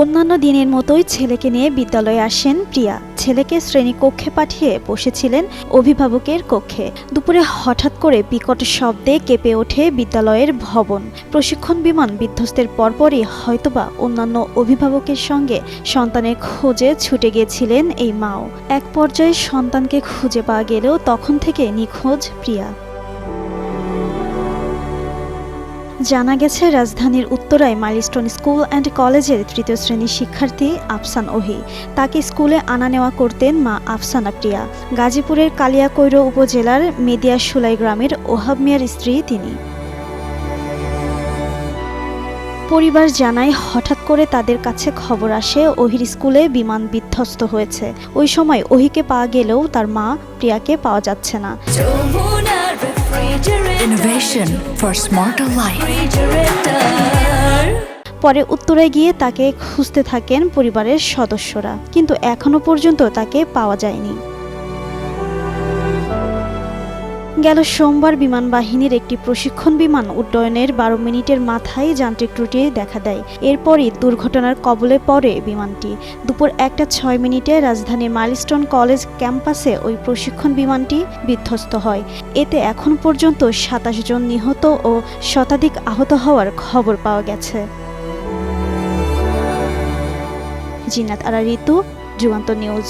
অন্যান্য দিনের মতোই ছেলেকে নিয়ে বিদ্যালয়ে আসেন প্রিয়া। ছেলেকে শ্রেণীকক্ষে পাঠিয়ে বসেছিলেন অভিভাবকের কক্ষে। দুপুরে হঠাৎ করে বিকট শব্দে কেঁপে ওঠে বিদ্যালয়ের ভবন। প্রশিক্ষণ বিমান বিধ্বস্তের পরপরই হয়তোবা অন্যান্য অভিভাবকের সঙ্গে সন্তানের খোঁজে ছুটে গিয়েছিলেন এই মাও। এক পর্যায়ে সন্তানকে খুঁজে পাওয়া গেলেও তখন থেকে নিখোঁজ প্রিয়া। জানা গেছে, রাজধানীর উত্তরায় মাইলস্টোন স্কুল অ্যান্ড কলেজের তৃতীয় শ্রেণির শিক্ষার্থী আফসান ওহি। তাকে স্কুলে আনা নেওয়া করতেন মা আফসানা প্রিয়া। গাজীপুরের কালিয়াকৈর উপজেলার মেদিয়া সুলাই গ্রামের ওহাব মিয়ার স্ত্রী তিনি। পরিবার জানায়, হঠাৎ করে তাদের কাছে খবর আসে, ওহির স্কুলে বিমান বিধ্বস্ত হয়েছে। ওই সময় ওহিকে পাওয়া গেলেও তার মা প্রিয়াকে পাওয়া যাচ্ছে না। Innovation for smarter life. পরে উত্তরে গিয়ে তাকে খুঁজতে থাকেন পরিবারের সদস্যরা, কিন্তু এখনও পর্যন্ত তাকে পাওয়া যায়নি গেল সোমবার বিমান বাহিনীর একটি প্রশিক্ষণ বিমান উড্ডয়নের বারো মিনিটের মাথায় যান্ত্রিক ত্রুটি দেখা দেয়। এরপরই দুর্ঘটনার কবলে পড়ে বিমানটি। দুপুর একটা ছয় মিনিটে রাজধানীর মাইলস্টোন কলেজ ক্যাম্পাসে ওই প্রশিক্ষণ বিমানটি বিধ্বস্ত হয়। এতে এখন পর্যন্ত সাতাশ জন নিহত ও শতাধিক আহত হওয়ার খবর পাওয়া গেছে। জিনাত আরা ঋতু, যুগান্ত নিউজ।